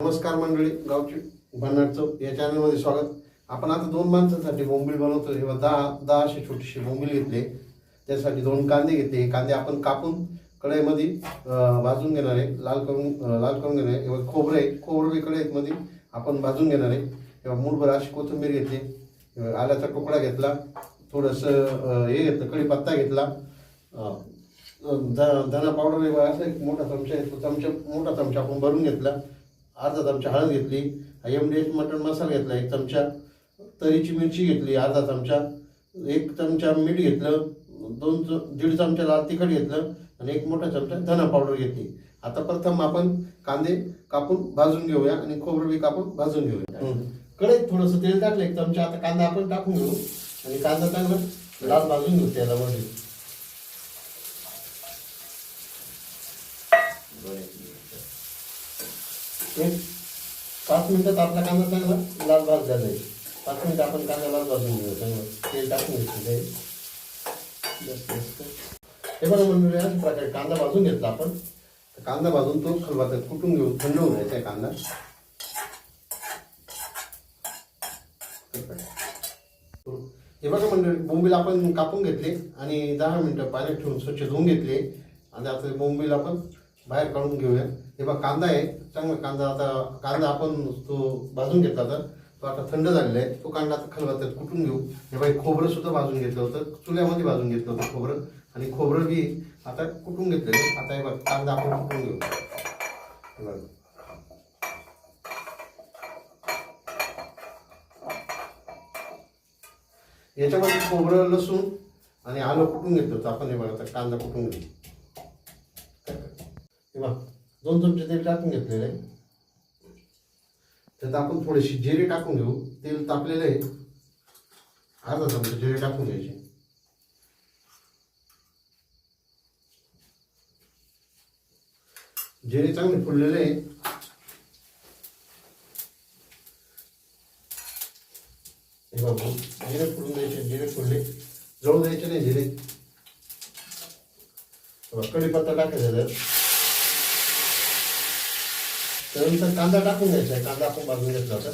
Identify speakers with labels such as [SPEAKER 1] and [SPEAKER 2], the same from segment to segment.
[SPEAKER 1] नमस्कार मंडळी गावची भन्नाट चौक या चॅनलमध्ये स्वागत. आपण आता दोन माणसांसाठी बोंबील बनवतो किंवा दहा दहा अशी छोटीशी बोंबील घेतले. त्यासाठी दोन कांदे घेतले. हे कांदे आपण कापून कढईमध्ये भाजून घेणार आहे. लाल करून लाल करून घेणार आहे. किंवा बघा, खोबरं आहे खोबरं कढईमध्ये आपण भाजून घेणार आहे. किंवा मूळभर अशी कोथिंबीर घेतली. आल्याचा तुकडा घेतला. थोडंसं हे घेतलं कढीपत्ता घेतला. धना पावडर असं असा एक मोठा चमचा आहे. तो चमचा मोठा चमचा आपण भरून घेतला. अर्धा चमचा हळद घेतली एम डी एच मटण मसाला घेतला एक चमचा तरीची मिरची घेतली अर्धा चमचा एक चमचा मीठ घेतलं दोन च- दीड चमचा लाल तिखट घेतलं आणि एक मोठा चमचा धना पावडर घेतली. आता प्रथम आपण कांदे कापून भाजून घेऊया आणि खोबरं बी कापून भाजून घेऊया. कढईत थोडंसं तेल टाकलं एक चमचा आता कांदा आपण टाकून घेऊ. आणि कांदा चांगला लाल भाजून घेऊ तेलामध्ये एक पाच मिनटात आपला कांदा चांगला लाल भाज झाला आहे पाच मिनटं आपण कांदा लाल भाजून घेऊ. चांगलं तेल टाकून घेतलं ते जास्त जास्त हे बघा मंडळी अशा प्रकारे कांदा भाजून घेतला आपण. तर कांदा भाजून तो खलबात्यात कुटून घेऊ थंड होऊन द्यायचा आहे कांदा. हे बघा मंडळी बोंबील आपण कापून घेतले आणि दहा मिनिटं पाण्यात ठेवून स्वच्छ धुवून घेतले. आणि आता बोंबील आपण बाहेर काढून घेऊया. हे बघा कांदा आहे. चांगला कांदा. आता कांदा आपण तो भाजून घेतला तर तो आता थंड झालेला आहे. तो कांदा आता खलबत्त्यात कुटून घेऊ? हे बाई खोबरं सुद्धा भाजून घेतलं होतं. चुल्यामध्ये भाजून घेतलं होतं खोबरं. आणि खोबरं बी आता कुटून घेतलेलं आहे. आता हे बघ कांदा आपण कुटून घेऊ? हे याच्यामध्ये खोबरं लसूण आणि आलं कुटून घेतलं होतं? आपण हे बघा आता कांदा कुटून घेऊ? हे बघ दोन चमचे तेल टाकून घेतलेलं आहे. त्यात आपण थोडेसे जिरे टाकून घेऊ. तेल तापलेलं आहे. अर्धा चमचा जिरे टाकून घ्यायचे. जिरे चांगले फुललेले आहे. हे बघा जिरे फुलून द्यायचे जिरे फुलले. जळू द्यायचे नाही जिरे. कडीपत्ता कढीपत्ता टाकायचा त्यात. त्यानंतर कांदा टाकून घ्यायचा आहे. कांदा आपण भाजून घेतला होता.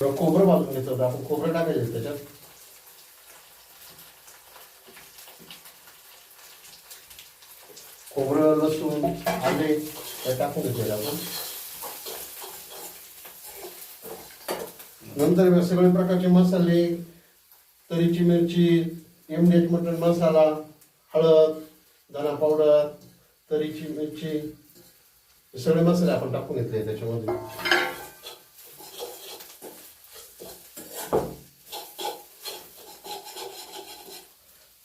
[SPEAKER 1] थोडं खोबरं भाजून घेतलं होतं. आपण खोबरं टाकायचं त्याच्यात. खोबरं लसूण आले टाकून घेतलेलं आपण. नंतर सगळे प्रकारचे मसाले तरीची मिरची एमडेच मटण मसाला हळद धना पावडर तरीची मिरची हे सगळे मसाले आपण टाकून घेतले त्याच्यामध्ये.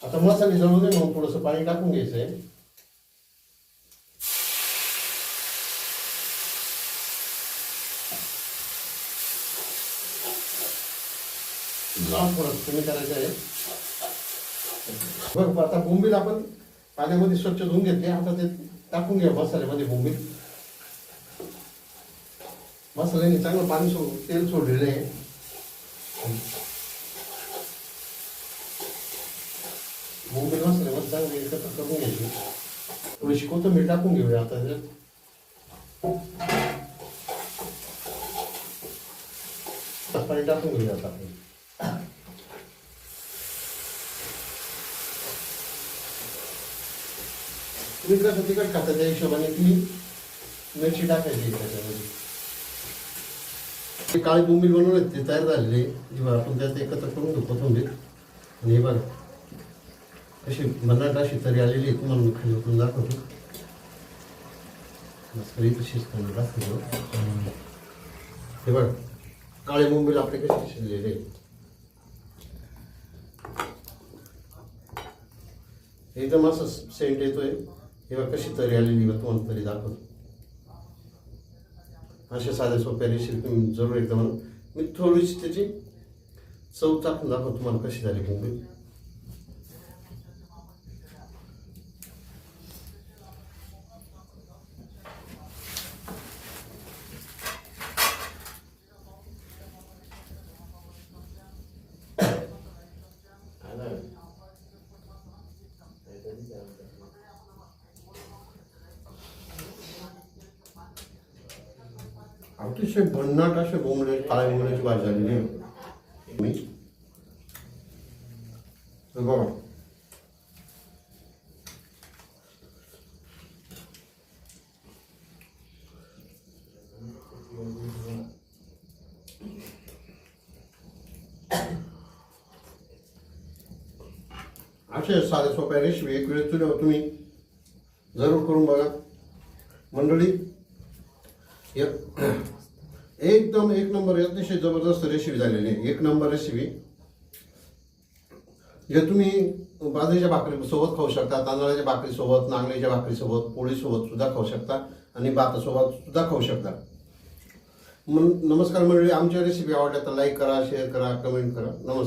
[SPEAKER 1] आता मसाले जळू दे मग थोडंसं पाणी टाकून घ्यायचंय. कमी करायचं आहे. बघ आता बोंबील आपण पाण्यामध्ये स्वच्छ धुवून घेतले आता ते टाकून घ्या मसाल्यामध्ये बोंबील. मसाल्याने चांगलं पाणी सोड तेल सोडलेलं आहे. बोंबील मसाल्यामध्ये चांगले एकत्र करून घ्यायचे. थोडीशी कोथंबीर टाकून घेऊया आता त्याच्यात. पाणी टाकून घेऊया आता आपण. तुम्ही कसं तिखट खाता त्या हिशोबाने ती मिरची टाकायची त्याच्यामध्ये. ते काळे बोंबील बनवले ते तयार झालेले. हे बघा आपण त्यात एकत्र करून घेऊ कोथिंबीर. आणि हे बघा अशी मनाट अशी तरी आलेली आहे तुम्हाला मी खाली उतरून दाखवतो. मस्त तशीच करून दाखवतो. हे बघा काळे बोंबील आपले कसे शिजलेले एकदम असं सेंट येतोय. तेव्हा कशी तरी आली निघा तुम्हाला तरी दाखवतो. अशा साध्या सोप्या रेषेत तुम्ही जरूर एकदा म्हणून. मी थोडीशी त्याची चव चाकून दाखवतो तुम्हाला कशी झाली मुंबई. अतिशय भन्नाट असे बोंबले काळ्या बोंबल्याची भाजी झालेली आहे. मी. बघा. असे साधे सोप्या रेसिपी एक वेळ तुझ्या तुम्ही जरूर करून बघा. मंडळी एक- एकदम एक नंबर अतिशय जबरदस्त रेसिपी झालेली आहे. एक नंबर रेसिपी जे तुम्ही बाजरीच्या भाकरीसोबत खाऊ शकता तांदळाच्या भाकरीसोबत नांगलीच्या पोळीसोबत सुद्धा खाऊ शकता आणि भातासोबत सुद्धा खाऊ शकता. नमस्कार मंडळी आमच्या रेसिपी आवडल्या तर लाईक करा शेअर करा कमेंट करा. नमस्कार.